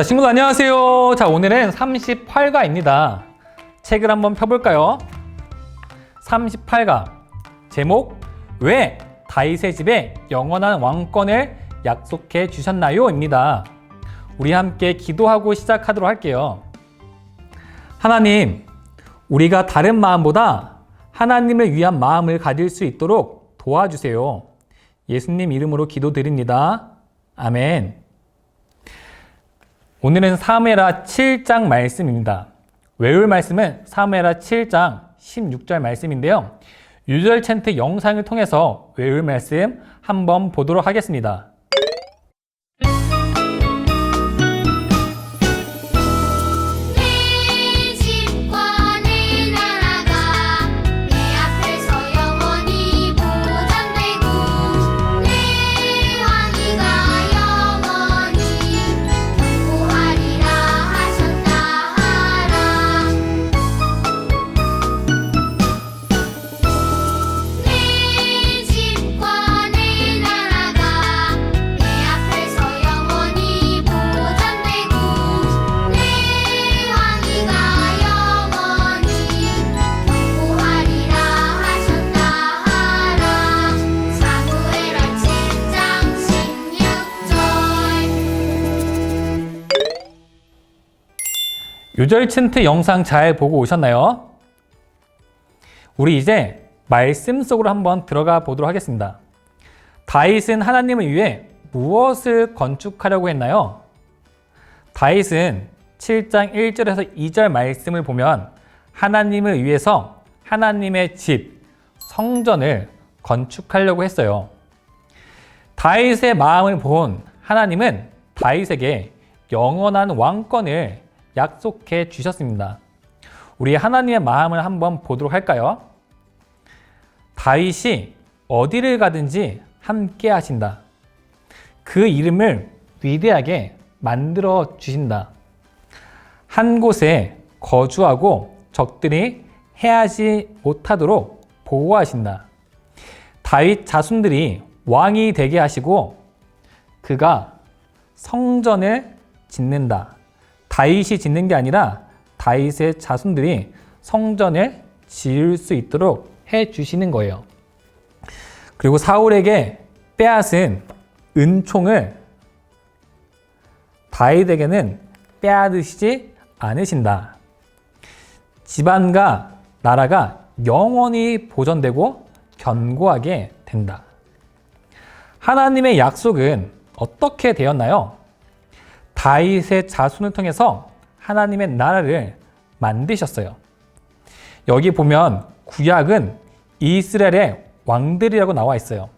자, 친구들 안녕하세요. 자, 오늘은 38가입니다. 책을 한번 펴볼까요? 38가. 제목, 왜 다윗의 집에 영원한 왕권을 약속해 주셨나요? 입니다. 우리 함께 기도하고 시작하도록 할게요. 하나님, 우리가 다른 마음보다 하나님을 위한 마음을 가질 수 있도록 도와주세요. 예수님 이름으로 기도드립니다. 아멘. 오늘은 사무엘하 7장 말씀입니다. 외울 말씀은 사무엘하 7장 16절 말씀인데요. 유절 챈트 영상을 통해서 외울 말씀 한번 보도록 하겠습니다. 유절 챈트 영상 잘 보고 오셨나요? 우리 이제 말씀 속으로 한번 들어가 보도록 하겠습니다. 다윗은 하나님을 위해 무엇을 건축하려고 했나요? 다윗은 7장 1절에서 2절 말씀을 보면 하나님을 위해서 하나님의 집, 성전을 건축하려고 했어요. 다윗의 마음을 본 하나님은 다윗에게 영원한 왕권을 약속해 주셨습니다. 우리 하나님의 마음을 한번 보도록 할까요? 다윗이 어디를 가든지 함께 하신다. 그 이름을 위대하게 만들어 주신다. 한 곳에 거주하고 적들이 해하지 못하도록 보호하신다. 다윗 자손들이 왕이 되게 하시고 그가 성전을 짓는다. 다윗이 짓는 게 아니라 다윗의 자손들이 성전을 지을 수 있도록 해 주시는 거예요. 그리고 사울에게 빼앗은 은총을 다윗에게는 빼앗으시지 않으신다. 집안과 나라가 영원히 보존되고 견고하게 된다. 하나님의 약속은 어떻게 되었나요? 다윗의 자손을 통해서 하나님의 나라를 만드셨어요. 여기 보면 구약은 이스라엘의 왕들이라고 나와 있어요.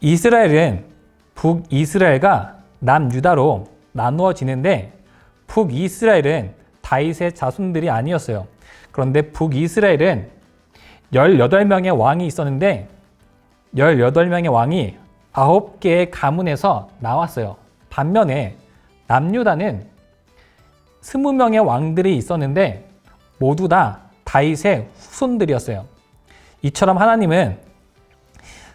이스라엘은 북이스라엘과 남유다로 나누어지는데 북이스라엘은 다윗의 자손들이 아니었어요. 그런데 북이스라엘은 18명의 왕이 있었는데 18명의 왕이 9개의 가문에서 나왔어요. 반면에 남유다는 20명의 왕들이 있었는데 모두 다 다윗의 후손들이었어요. 이처럼 하나님은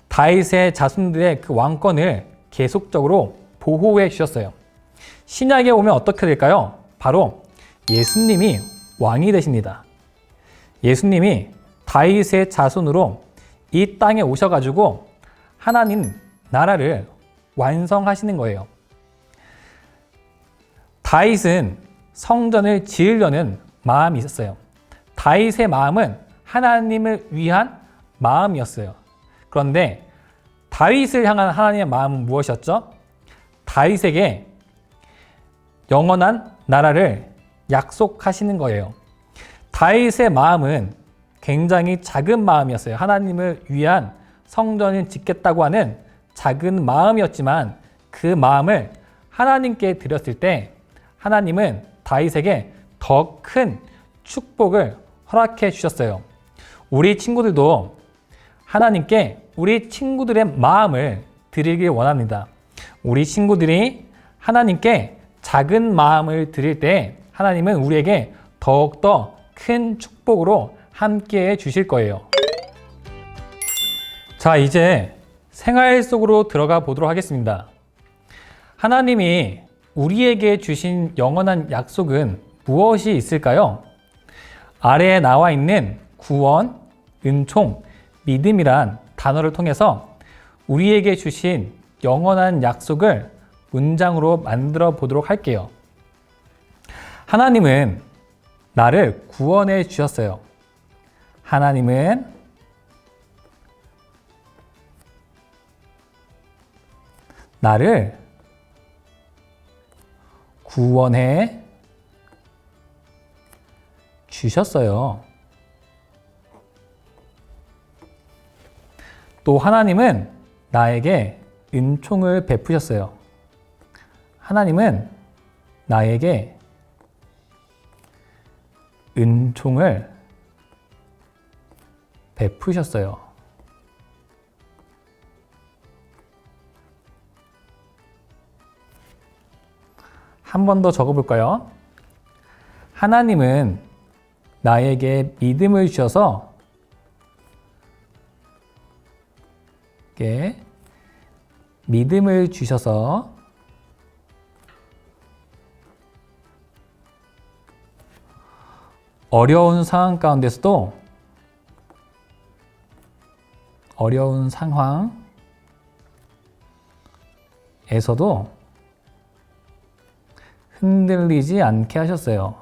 다윗의 자손들의 그 왕권을 계속적으로 보호해 주셨어요. 신약에 오면 어떻게 될까요? 바로 예수님이 왕이 되십니다. 예수님이 다윗의 자손으로 이 땅에 오셔가지고 하나님 나라를 완성하시는 거예요. 다윗은 성전을 지으려는 마음이 있었어요. 다윗의 마음은 하나님을 위한 마음이었어요. 그런데 다윗을 향한 하나님의 마음은 무엇이었죠? 다윗에게 영원한 나라를 약속하시는 거예요. 다윗의 마음은 굉장히 작은 마음이었어요. 하나님을 위한 성전을 짓겠다고 하는 작은 마음이었지만 그 마음을 하나님께 드렸을 때 하나님은 다윗에게 더 큰 축복을 허락해 주셨어요. 우리 친구들도 하나님께 우리 친구들의 마음을 드리길 원합니다. 우리 친구들이 하나님께 작은 마음을 드릴 때 하나님은 우리에게 더욱더 큰 축복으로 함께 해 주실 거예요. 자, 이제 생활 속으로 들어가 보도록 하겠습니다. 하나님이 우리에게 주신 영원한 약속은 무엇이 있을까요? 아래에 나와 있는 구원, 은총, 믿음이란 단어를 통해서 우리에게 주신 영원한 약속을 문장으로 만들어 보도록 할게요. 하나님은 나를 구원해 주셨어요. 하나님은 나를 구원해 주셨어요. 또 하나님은 나에게 은총을 베푸셨어요. 하나님은 나에게 은총을 베푸셨어요. 한 번 더 적어볼까요? 하나님은 나에게 믿음을 주셔서 게 믿음을 주셔서 어려운 상황 가운데서도 어려운 상황에서도 흔들리지 않게 하셨어요.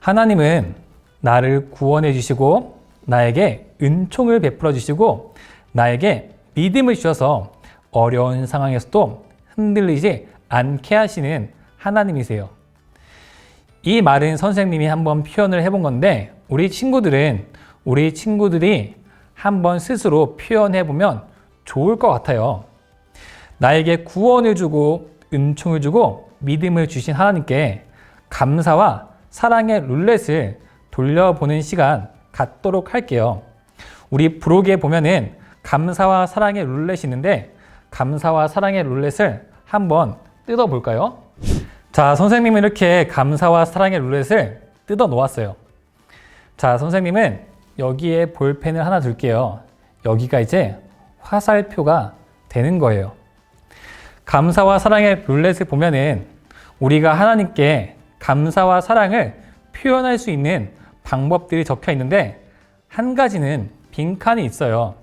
하나님은 나를 구원해 주시고 나에게 은총을 베풀어 주시고 나에게 믿음을 주셔서 어려운 상황에서도 흔들리지 않게 하시는 하나님이세요. 이 말은 선생님이 한번 표현을 해본 건데 우리 친구들은 우리 친구들이 한번 스스로 표현해 보면 좋을 것 같아요. 나에게 구원을 주고 은총을 주고 믿음을 주신 하나님께 감사와 사랑의 룰렛을 돌려보는 시간 갖도록 할게요. 우리 브록에 보면은 감사와 사랑의 룰렛이 있는데 감사와 사랑의 룰렛을 한번 뜯어 볼까요? 자, 선생님은 이렇게 감사와 사랑의 룰렛을 뜯어 놓았어요. 자, 선생님은 여기에 볼펜을 하나 둘게요. 여기가 이제 화살표가 되는 거예요. 감사와 사랑의 룰렛을 보면은 우리가 하나님께 감사와 사랑을 표현할 수 있는 방법들이 적혀 있는데 한 가지는 빈칸이 있어요.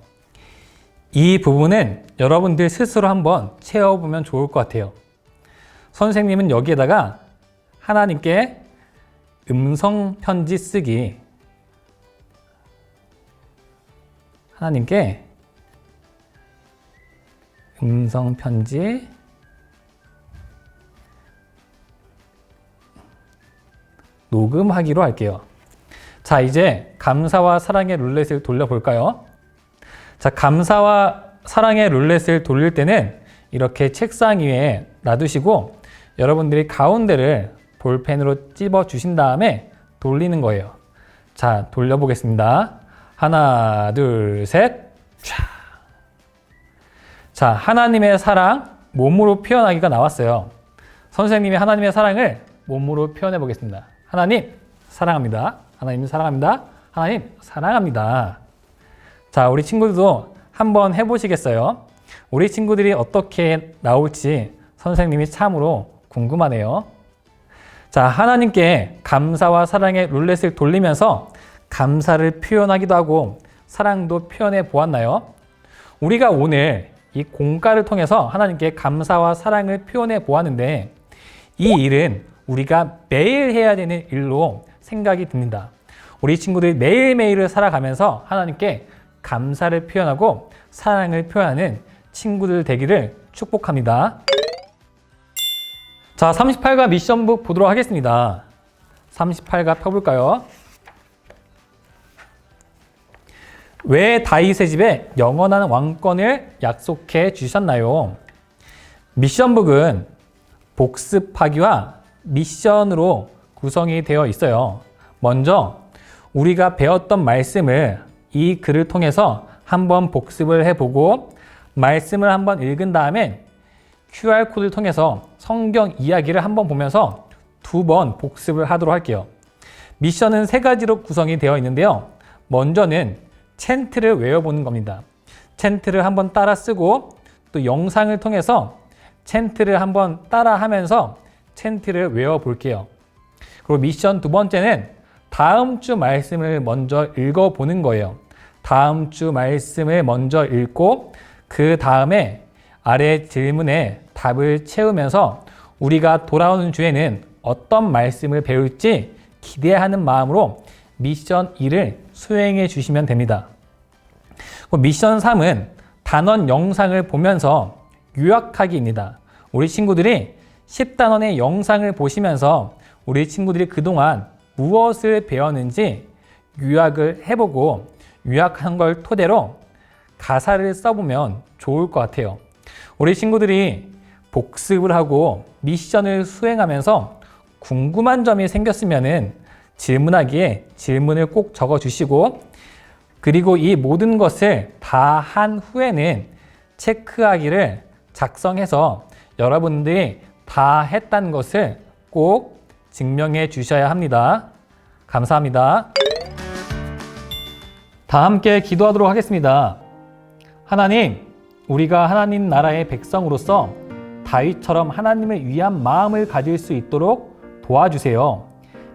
이 부분은 여러분들 스스로 한번 채워보면 좋을 것 같아요. 선생님은 여기에다가 하나님께 음성 편지 쓰기 하나님께 음성 편지 녹음하기로 할게요. 자, 이제 감사와 사랑의 룰렛을 돌려볼까요? 자, 감사와 사랑의 룰렛을 돌릴 때는 이렇게 책상 위에 놔두시고 여러분들이 가운데를 볼펜으로 찝어 주신 다음에 돌리는 거예요. 자, 돌려보겠습니다. 하나, 둘, 셋. 촤. 자, 하나님의 사랑 몸으로 표현하기가 나왔어요. 선생님이 하나님의 사랑을 몸으로 표현해 보겠습니다. 하나님 사랑합니다. 하나님 사랑합니다. 하나님 사랑합니다. 자, 우리 친구들도 한번 해보시겠어요? 우리 친구들이 어떻게 나올지 선생님이 참으로 궁금하네요. 자, 하나님께 감사와 사랑의 룰렛을 돌리면서 감사를 표현하기도 하고 사랑도 표현해 보았나요? 우리가 오늘 이 공가를 통해서 하나님께 감사와 사랑을 표현해 보았는데 이 일은 우리가 매일 해야 되는 일로 생각이 듭니다. 우리 친구들이 매일매일을 살아가면서 하나님께 감사를 표현하고 사랑을 표현하는 친구들 되기를 축복합니다. 자, 38가 미션북 보도록 하겠습니다. 38가 펴볼까요? 왜 다윗의 집에 영원한 왕권을 약속해 주셨나요? 미션북은 복습하기와 미션으로 구성이 되어 있어요. 먼저 우리가 배웠던 말씀을 이 글을 통해서 한번 복습을 해보고 말씀을 한번 읽은 다음에 QR코드를 통해서 성경 이야기를 한번 보면서 두 번 복습을 하도록 할게요. 미션은 세 가지로 구성이 되어 있는데요. 먼저는 챈트를 외워보는 겁니다. 챈트를 한번 따라 쓰고 또 영상을 통해서 챈트를 한번 따라 하면서 챈트를 외워볼게요. 그리고 미션 두 번째는 다음 주 말씀을 먼저 읽어보는 거예요. 다음 주 말씀을 먼저 읽고 그 다음에 아래 질문에 답을 채우면서 우리가 돌아오는 주에는 어떤 말씀을 배울지 기대하는 마음으로 미션 2를 수행해 주시면 됩니다. 미션 3은 단원 영상을 보면서 요약하기입니다. 우리 친구들이 10단원의 영상을 보시면서 우리 친구들이 그동안 무엇을 배웠는지 요약을 해보고 요약한 걸 토대로 가사를 써보면 좋을 것 같아요. 우리 친구들이 복습을 하고 미션을 수행하면서 궁금한 점이 생겼으면은 질문하기에 질문을 꼭 적어 주시고 그리고 이 모든 것을 다 한 후에는 체크하기를 작성해서 여러분들이 다 했다는 것을 꼭 증명해 주셔야 합니다. 감사합니다. 다 함께 기도하도록 하겠습니다. 하나님, 우리가 하나님 나라의 백성으로서 다윗처럼 하나님을 위한 마음을 가질 수 있도록 도와주세요.